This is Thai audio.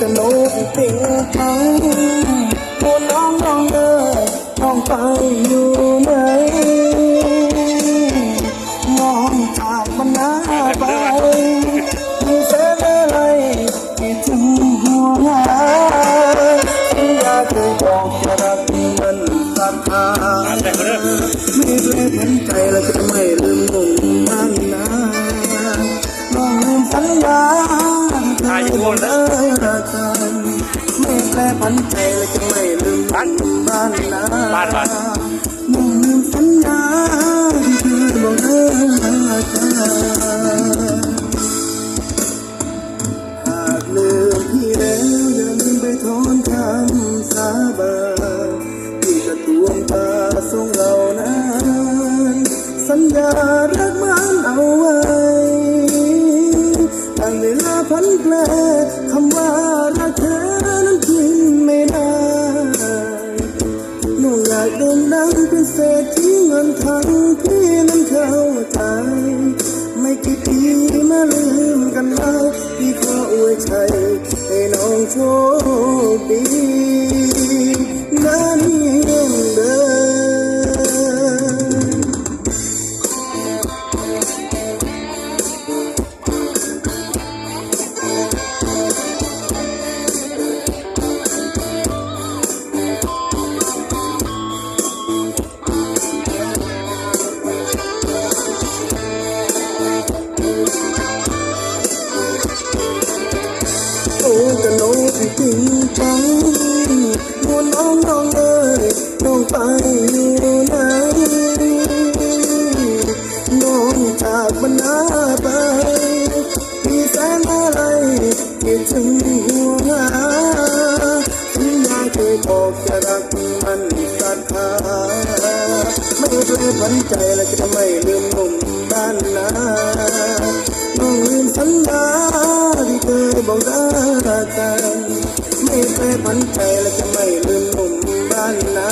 โอ้กะโหลกติงทังโอ้น้องน้องเอ้ยน้องไปอยู่ไหนน้องจากมันหน้าไปมีแสนอะไรที่ถึงหัวหาที่อยากเคยบอกจะรักมันศรัทธาแต่คนเด้อไม่เคยเห็นใจและจะไม่ลืมมุ่งมั่นนะน้องลืมสัญญาเธอ ลืมไปถอนคำสาบานที่กระทวงตาทรงเรานั้นสัญญารักมันเอาไว้แต่เวลาพันแปลคำว่ารักเธอนั้นกินไม่ได้หนูอยากโด่งดังเป็นเศรษฐีเงินทั้งพี่ ขออวยชัยใอยู่ไหนน้องจากบรรณาไปมีแสนอะไรคิดถึงหัวหาสัญญาเคยบอกจะรักมันศรัทธาไม่เคยพันใจและจะไม่ลืมหนุ่มด้านน้าน้องลืมสัญญาที่เคยบอกรักกันไม่เคยพันใจและจะไม่ลืมมุมบ้านน้า